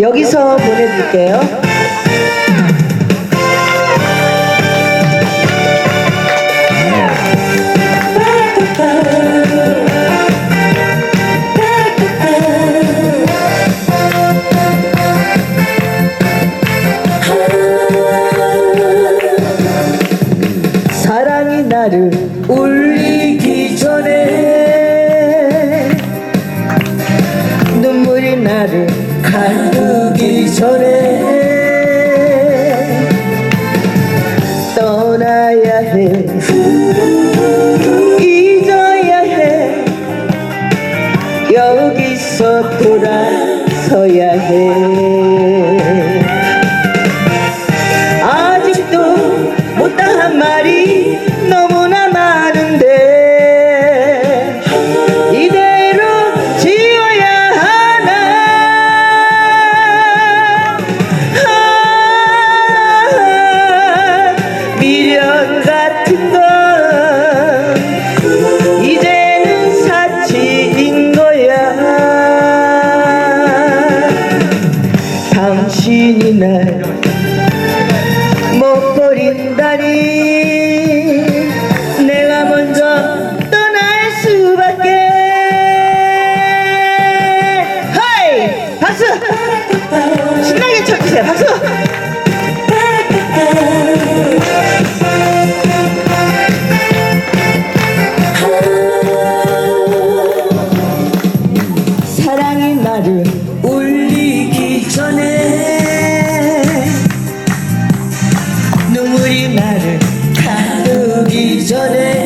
여기서 보내드릴게요. 사랑이 나를 울리 전에 떠나야 해. 잊어야 해. 여기서 돌아서야 해 버린다니 내가 먼저 떠날 수밖에. 하이! 박수! 신나게 쳐주세요. 박수! 사랑이 나를 울리기 전에 가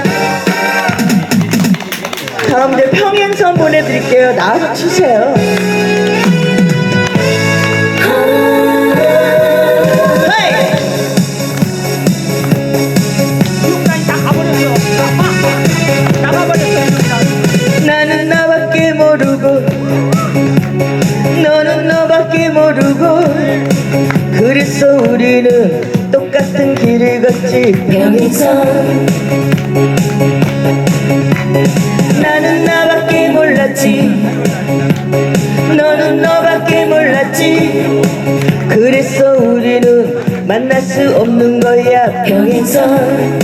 이제 평행선 보내드릴게요. 나와서 치세요. 헤이! 지금까지 다 가버렸어. 나가버렸어. 나는 나밖에 모르고 너는 너밖에 모르고 그래서 우리는 똑같은 길을 걷지 평행선 나는 나밖에 몰랐지. 너는 너밖에 몰랐지. 그래서 우리는 만날 수 없는 거야 평행선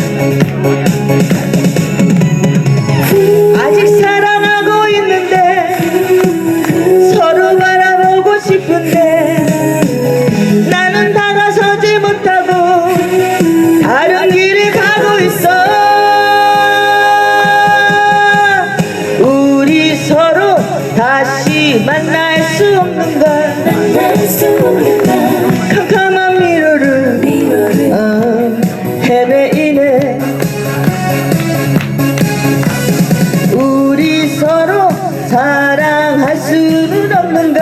만날 수 없는 걸. 캄캄한 미로를 어, 헤매이네. 우리 서로 사랑할 수는 없는가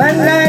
Man